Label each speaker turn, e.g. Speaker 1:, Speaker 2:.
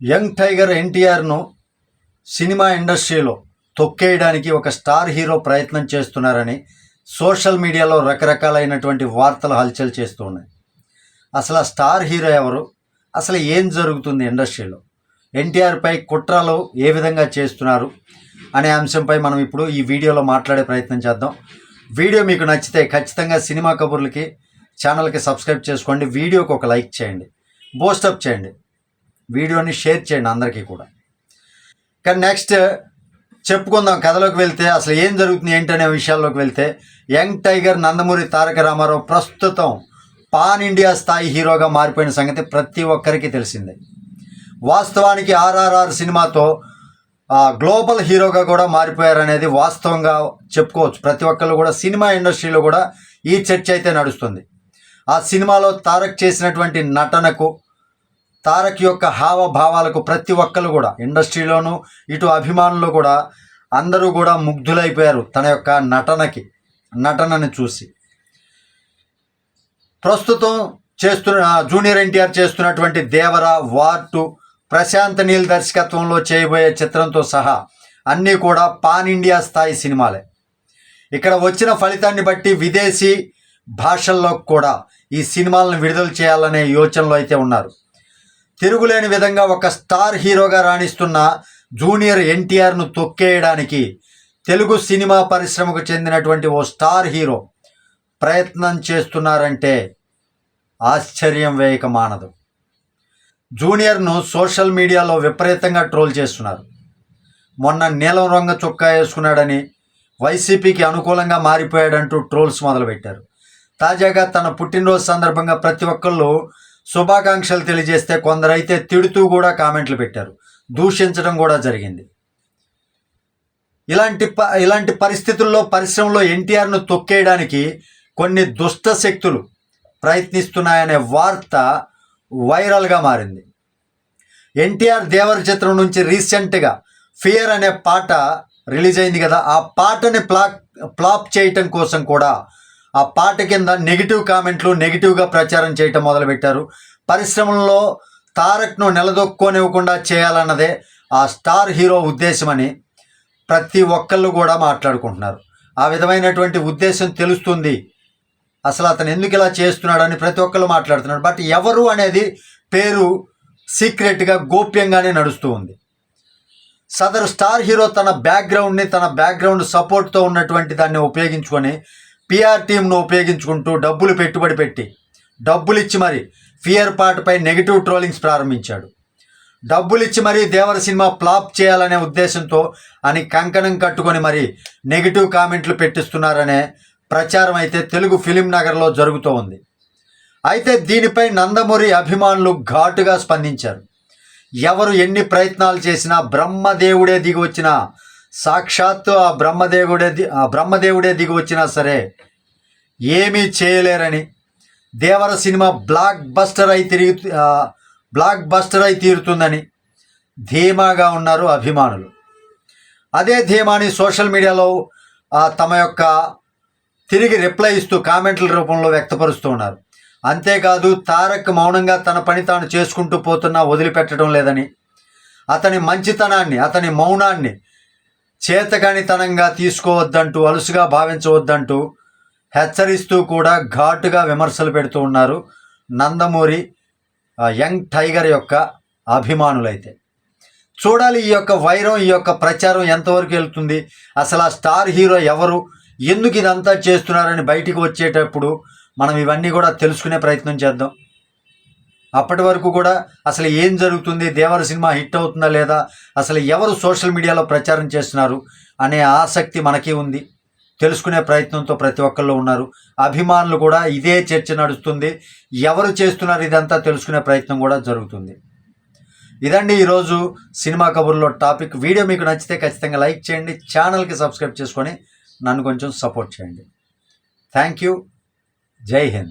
Speaker 1: Young tiger ఎన్టీఆర్ను cinema ఇండస్ట్రీలో తొక్కేయడానికి ఒక star hero ప్రయత్నం చేస్తున్నారని సోషల్ మీడియాలో రకరకాలైనటువంటి వార్తలు హల్చల్ చేస్తూ ఉన్నాయి అసలు ఆ స్టార్ హీరో ఎవరు? అసలు ఏం జరుగుతుంది ఇండస్ట్రీలో? ఎన్టీఆర్పై కుట్రలు ఏ విధంగా చేస్తున్నారు? అనే అంశంపై మనం ఇప్పుడు ఈ వీడియోలో మాట్లాడే ప్రయత్నం చేద్దాం. వీడియో మీకు నచ్చితే ఖచ్చితంగా సినిమా కబుర్లకి ఛానల్కి సబ్స్క్రైబ్ చేసుకోండి. వీడియోకి ఒక లైక్ చేయండి. బోస్టప్ చేయండి. వీడియోని షేర్ చేయండి అందరికీ కూడా. కానీ నెక్స్ట్ చెప్పుకుందాం కథలోకి వెళ్తే అసలు ఏం జరుగుతుంది ఏంటనే విషయాల్లోకి వెళ్తే యంగ్ టైగర్ నందమూరి తారక రామారావు ప్రస్తుతం పాన్ ఇండియా స్థాయి హీరోగా మారిపోయిన సంగతి ప్రతి ఒక్కరికి తెలిసిందే. వాస్తవానికి ఆర్ఆర్ఆర్ సినిమాతో గ్లోబల్ హీరోగా కూడా మారిపోయారనేది వాస్తవంగా చెప్పుకోవచ్చు. ప్రతి ఒక్కళ్ళు కూడా సినిమా ఇండస్ట్రీలో కూడా ఈ చర్చ అయితే నడుస్తుంది. ఆ సినిమాలో తారక్ చేసినటువంటి నటనకు తారక్ యొక్క హావభావాలకు ప్రతి ఒక్కరు కూడా ఇండస్ట్రీలోను ఇటు అభిమానులు కూడా అందరూ కూడా ముగ్ధులైపోయారు తన యొక్క నటనకి నటనని చూసి. ప్రస్తుతం చేస్తున్న జూనియర్ ఎన్టీఆర్ చేస్తున్నటువంటి దేవర వార్టు ప్రశాంత్ నీల్ దర్శకత్వంలో చేయబోయే చిత్రంతో సహా అన్నీ కూడా పాన్ ఇండియా స్థాయి సినిమాలే. ఇక్కడ వచ్చిన ఫలితాన్ని బట్టి విదేశీ భాషల్లో కూడా ఈ సినిమాలను విడుదల చేయాలనే యోచనలో అయితే ఉన్నారు. తిరుగులేని విధంగా ఒక స్టార్ హీరోగా రాణిస్తున్న జూనియర్ ఎన్టీఆర్ను తొక్కేయడానికి తెలుగు సినిమా పరిశ్రమకు చెందినటువంటి ఓ స్టార్ హీరో ప్రయత్నం చేస్తున్నారంటే ఆశ్చర్యం వేయక మానదు జూనియర్ను సోషల్ మీడియాలో విపరీతంగా ట్రోల్ చేస్తున్నారు. మొన్న నీలం రంగు చొక్కా వేసుకున్నాడని వైసీపీకి అనుకూలంగా మారిపోయాడంటూ ట్రోల్స్ మొదలుపెట్టారు. తాజాగా తన పుట్టినరోజు సందర్భంగా ప్రతి ఒక్కళ్ళు శుభాకాంక్షలు తెలియజేస్తే కొందరైతే తిడుతూ కూడా కామెంట్లు పెట్టారు. దూషించడం కూడా జరిగింది. ఇలాంటి ప ఇలాంటి పరిస్థితుల్లో పరిశ్రమలో ఎన్టీఆర్ను తొక్కేయడానికి కొన్ని దుష్ట శక్తులు ప్రయత్నిస్తున్నాయనే వార్త వైరల్గా మారింది. ఎన్టీఆర్ దేవర చిత్రం నుంచి రీసెంట్గా ఫియర్ అనే పాట రిలీజ్ అయింది కదా ఆ పాటని ప్లాక్ ప్లాప్ చేయటం కోసం కూడా ఆ పాట కింద నెగిటివ్ కామెంట్లు నెగిటివ్గా ప్రచారం చేయటం మొదలుపెట్టారు. పరిశ్రమల్లో తారక్ను నిలదొక్కోనివ్వకుండా చేయాలన్నదే ఆ స్టార్ హీరో ఉద్దేశమని ప్రతి ఒక్కళ్ళు కూడా మాట్లాడుకుంటున్నారు. ఆ విధమైనటువంటి ఉద్దేశం తెలుస్తుంది. అసలు అతను ఎందుకు ఇలా చేస్తున్నాడని ప్రతి ఒక్కళ్ళు మాట్లాడుతున్నాడు బట్ ఎవరు అనేది పేరు సీక్రెట్గా గోప్యంగానే నడుస్తూ ఉంది. సదరు స్టార్ హీరో తన బ్యాక్గ్రౌండ్ని తన బ్యాక్గ్రౌండ్ సపోర్ట్తో ఉన్నటువంటి దాన్ని ఉపయోగించుకొని పిఆర్ టీంను ఉపయోగించుకుంటూ డబ్బులు పెట్టుబడి పెట్టి డబ్బులు ఇచ్చి మరి ఫియర్ పాటపై నెగిటివ్ ట్రోలింగ్స్ ప్రారంభించాడు. డబ్బులు ఇచ్చి మరీ దేవర సినిమా ఫ్లాప్ చేయాలనే ఉద్దేశంతో అని కంకణం కట్టుకొని మరి నెగిటివ్ కామెంట్లు పెట్టిస్తున్నారనే ప్రచారం అయితే తెలుగు ఫిలిం నగర్లో జరుగుతూ ఉంది. అయితే దీనిపై నందమూరి అభిమానులు ఘాటుగా స్పందించారు. ఎవరు ఎన్ని ప్రయత్నాలు చేసినా బ్రహ్మదేవుడే దిగి వచ్చినా సాక్షాత్తు ఆ బ్రహ్మదేవుడే ది- ఆ బ్రహ్మదేవుడే దిగి వచ్చినా సరే ఏమీ చేయలేరని దేవర సినిమా బ్లాక్ బస్టర్ అయి తిరిగి బ్లాక్ బస్టర్ అయి తీరుతుందని ధీమాగా ఉన్నారు అభిమానులు. అదే ధీమాని సోషల్ మీడియాలో తమ యొక్క తిరిగి రిప్లై ఇస్తూ కామెంట్ల రూపంలో వ్యక్తపరుస్తూ ఉన్నారు. అంతేకాదు తారక్ మౌనంగా తన పని తాను చేసుకుంటూ పోతున్నా వదిలిపెట్టడం లేదని అతని మంచితనాన్ని అతని మౌనాన్ని చేతకానితనంగా తీసుకోవద్దంటూ అలుసుగా భావించవద్దంటూ హెచ్చరిస్తూ కూడా ఘాటుగా విమర్శలు పెడుతూ ఉన్నారు నందమూరి యంగ్ టైగర్ యొక్క అభిమానులైతే. చూడాలి ఈ యొక్క వైరం ఈ యొక్క ప్రచారం ఎంతవరకు వెళ్తుంది అసలు ఆ స్టార్ హీరో ఎవరు ఎందుకు ఇదంతా చేస్తున్నారని బయటికి వచ్చేటప్పుడు మనం ఇవన్నీ కూడా తెలుసుకునే ప్రయత్నం చేద్దాం. అప్పటి వరకు కూడా అసలు ఏం జరుగుతుంది? దేవర సినిమా హిట్ అవుతుందా లేదా? అసలు ఎవరు సోషల్ మీడియాలో ప్రచారం చేస్తున్నారు? అనే ఆసక్తి మనకి ఉంది. తెలుసుకునే ప్రయత్నంతో ప్రతి ఒక్కళ్ళు ఉన్నారు. అభిమానులు కూడా ఇదే చర్చ నడుస్తుంది. ఎవరు చేస్తున్నారు ఇదంతా తెలుసుకునే ప్రయత్నం కూడా జరుగుతుంది. ఇదండి ఈరోజు సినిమా కబుర్లో టాపిక్. వీడియో మీకు నచ్చితే ఖచ్చితంగా లైక్ చేయండి. ఛానల్కి సబ్స్క్రైబ్ చేసుకొని నన్ను కొంచెం సపోర్ట్ చేయండి. Thank you. జై హింద్.